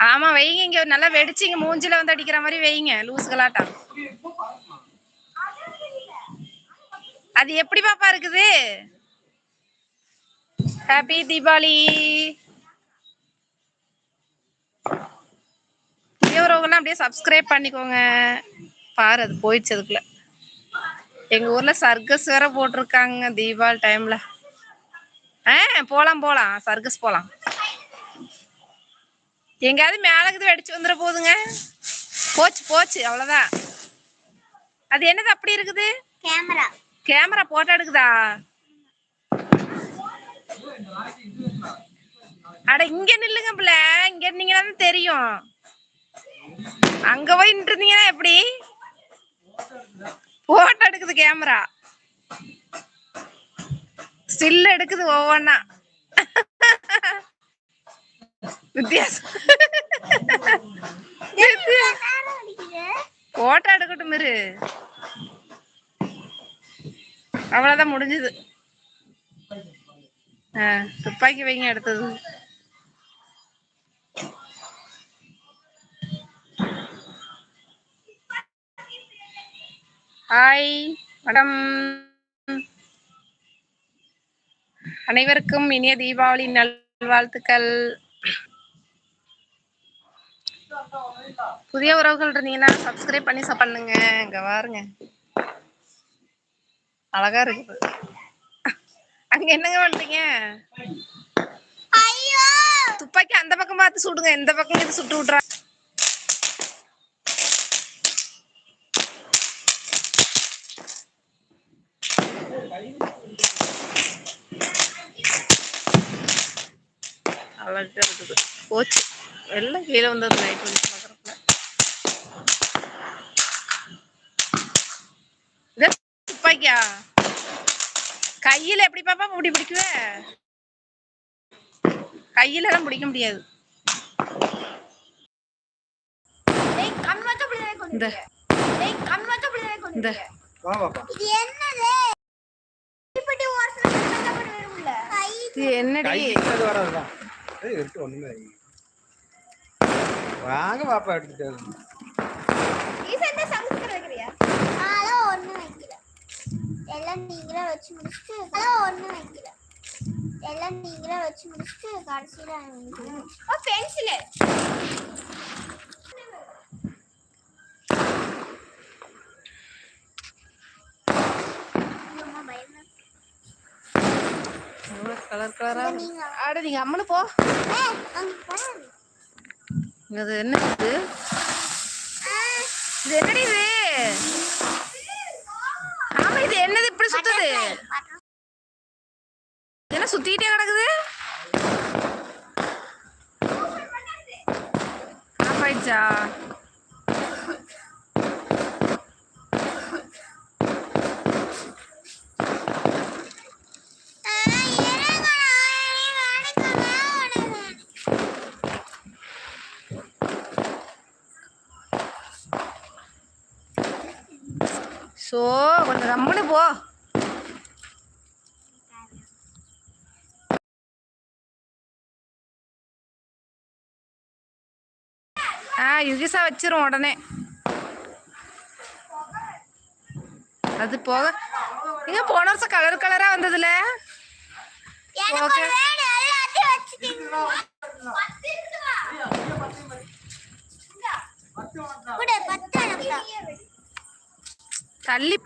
ஆமா வைங்க இங்க நல்லா வெடிச்சு இங்க மூஞ்சில வந்து அடிக்கிற மாதிரி வைங்க லூஸ் கலாட்டம் அது எப்படி பாப்பா இருக்குது? ஹாப்பி தீபாவளி புதியவரவங்கலாம் அப்படியே சப்ஸ்கிரைப் பண்ணிக்கோங்க. பாரு அது போயிடுச்சு அதுக்குள்ள. எங்க ஊர்ல சர்க்கஸ் வேற போட்டிருக்காங்க தீபாவளி டைம்ல ஆ போலாம் போலாம். சர்க்கஸ் போலாம். எங்கேயாவது மேலக்குது வெடிச்சு வந்துட போகுதுங்க போச்சு போச்சு அவ்வளவுதான். அது என்னது அப்படி இருக்குது? கேமரா. கேமரா போட்டோ எடுக்குதா? அட இங்க நில்லுங்க பிள்ள. இங்க இருந்தீங்கன்னா தெரியும். அங்க போய் நின்று இருந்தீங்கன்னா எப்படி? போட்டோ எடுக்குது கேமரா. ஸ்டில் எடுக்குது ஒவ்வொன்னா. வித்தியாசம். போட்டோ எடுக்கட்டும் இரு. அவ்வளவுதான் முடிஞ்சது. ஆ, துப்பாக்கி வைங்க அடுத்தது. ஹாய் மேடம் அனைவருக்கும் இனிய தீபாவளி நல்வாழ்த்துக்கள். புதிய உறவுகள் இருந்தீங்கன்னா சப்ஸ்கிரைப் பண்ணி பண்ணுங்க. இங்க பாருங்க. அழகா இருக்குது. அங்க என்னங்க பண்றீங்க? துப்பாக்கி அந்த பக்கம் பார்த்து சுடுங்க இந்த பக்கம் இது சுட்டு விட்றா அழகா இருக்குது. போச்சு. எல்லாம் கீழே வந்தது லைட் வந்து பார்க்குறப்ப இது துப்பாக்கியா? கையில எப்படி பாப்பா முடி பிடிக்குவ? கையில தான் பிடிக்க முடியாது. இந்த. இந்த. வா வாங்க பாப்பா எடுத்துட்டு வைக்கல எல்லாம் நீங்களே வச்சு முடிச்சுட்டு அதெல்லாம் ஒண்ணும் வைக்கல எல்லாம் நீங்களே வச்சு முடிச்சுட்டு கடைசியில ஓ பென்சில் கலர் கலரா ஆட நீங்க அம்மனு போ அது என்ன இது இது என்னடி இது? ஆமா இது என்னது? இப்படி சுத்துது. என்ன சுத்திட்டே கிடக்குது? ஆஃப் ஆயிடுச்சா? ஸோ கொஞ்சம் கம்முனு போ. ஆ யுகிசா வச்சிரும் உடனே. அது போக எங்க போன வருஷம் கலர் கலரா வந்ததுல? ஓகே തല്ലി